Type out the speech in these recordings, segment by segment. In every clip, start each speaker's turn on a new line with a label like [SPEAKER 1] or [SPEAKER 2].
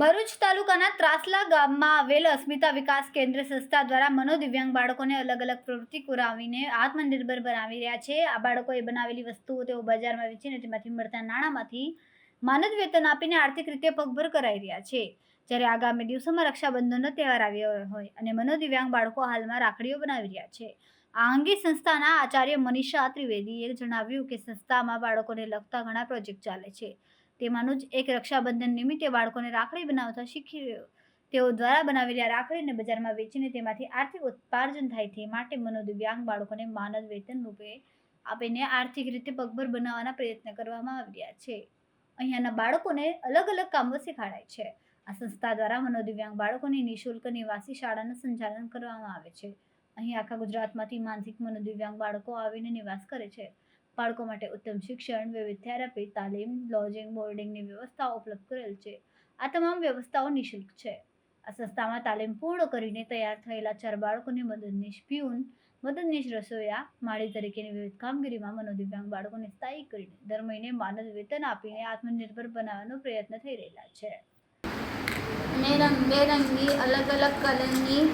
[SPEAKER 1] ભરૂચ તાલુકાના ત્રાસલા ગામમાં આવેલ અસ્મિતા વિકાસ કેન્દ્ર સંસ્થા દ્વારા મનોદિવ્યાંગ બાળકોને અલગ અલગ પ્રવૃત્તિ કરાવીને આત્મનિર્ભર બનાવી રહ્યા છે. આ બાળકોએ બનાવેલી વસ્તુઓ તેઓ બજારમાં વેચીને તેમાંથી મળતા નાણાંમાંથી માનદ વેતન આપીને આર્થિક રીતે પગભર કરાઈ રહ્યા છે. જ્યારે આગામી દિવસોમાં રક્ષાબંધનનો તહેવાર આવ્યો હોય અને મનોદિવ્યાંગ બાળકો હાલમાં રાખડીઓ બનાવી રહ્યા છે. આ અંગે સંસ્થાના આચાર્ય મનીષા ત્રિવેદીએ જણાવ્યું કે સંસ્થામાં બાળકોને લગતા ઘણા પ્રોજેક્ટ ચાલે છે. તેમાંનું જ એક રક્ષાબંધન નિમિત્તે બાળકોને રાખડી બનાવતા શીખી રહ્યો. તેઓ દ્વારા બનાવેલી આ રાખડીને બજારમાં વેચીને તેમાંથી આર્થિક ઉત્પાર્જન થાય તે માટે મનોદિવ્યાંગ બાળકોને માનદ વેતન રૂપે આપીને આર્થિક રીતે પગભર બનાવવાના પ્રયત્ન કરવામાં આવી રહ્યા છે. અહીંયાના બાળકોને અલગ અલગ કામો શીખવાડાય છે. આ સંસ્થા દ્વારા મનોદિવ્યાંગ બાળકોની નિઃશુલ્ક નિવાસી શાળાનું સંચાલન કરવામાં આવે છે. અહીં આખા ગુજરાતમાંથી માનસિક મનોદિવ્યાંગ બાળકો આવીને નિવાસ કરે છે. બાળકો માટે ઉત્તમ શિક્ષણ, વિવિધ થેરાપી તાલીમ લોજિંગ બોર્ડિંગની વ્યવસ્થાઓ ઉપલબ્ધ કરેલ છે. આ તમામ વ્યવસ્થાઓ નિઃશુલ્ક છે. આ સંસ્થામાં તાલીમ પૂર્ણ કરીને તૈયાર થયેલા ચાર બાળકોને મદદનીશ પ્યુન મદદનીશ રસોઈયા, માળી તરીકેની વિવિધ કામગીરીમાં મનોદિવ્યાંગ બાળકોને સ્થાયી કરીને દર મહિને માનદ વેતન આપીને આત્મનિર્ભર બનાવવાનો પ્રયત્ન થઈ રહેલા છે.
[SPEAKER 2] અમે રંગબેરંગી અલગ અલગ કલરની,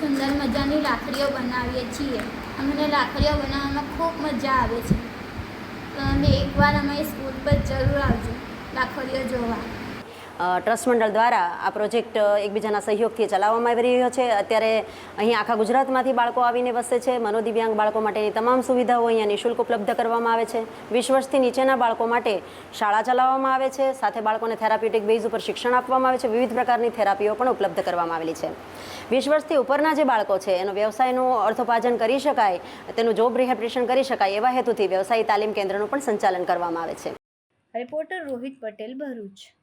[SPEAKER 2] સુંદર મજાની રાખડીઓ બનાવીએ છીએ. અમને રાખડીઓ બનાવવામાં ખૂબ મજા આવે છે. અમે એકવાર અમારી સ્કૂલ પર જરૂર આવજો. રાખડીઓ જોવા.
[SPEAKER 3] ટ્રસ્ટ મંડળ દ્વારા આ પ્રોજેક્ટ એકબીજાના સહયોગથી ચલાવવામાં આવી રહ્યો છે. અત્યારે અહીં આખા ગુજરાતમાંથી બાળકો આવીને વસે છે. મનોદિવ્યાંગ બાળકો માટેની તમામ સુવિધાઓ અહીંયા નિઃશુલ્ક ઉપલબ્ધ કરવામાં આવે છે. વીસ વર્ષથી નીચેના બાળકો માટે શાળા ચલાવવામાં આવે છે. સાથે બાળકોને થેરાપ્યુટિક બેઝ ઉપર શિક્ષણ આપવામાં આવે છે. વિવિધ પ્રકારની થેરાપીઓ પણ ઉપલબ્ધ કરવામાં આવેલી છે. વીસ વર્ષથી ઉપરના જે બાળકો છે, એનો વ્યવસાયનું અર્થોપાર્જન કરી શકાય, તેનું જોબ રિહેબિલિટેશન કરી શકાય, એવા હેતુથી વ્યવસાયી તાલીમ કેન્દ્રનું પણ સંચાલન કરવામાં આવે છે.
[SPEAKER 1] રિપોર્ટર રોહિત પટેલ, ભરૂચ.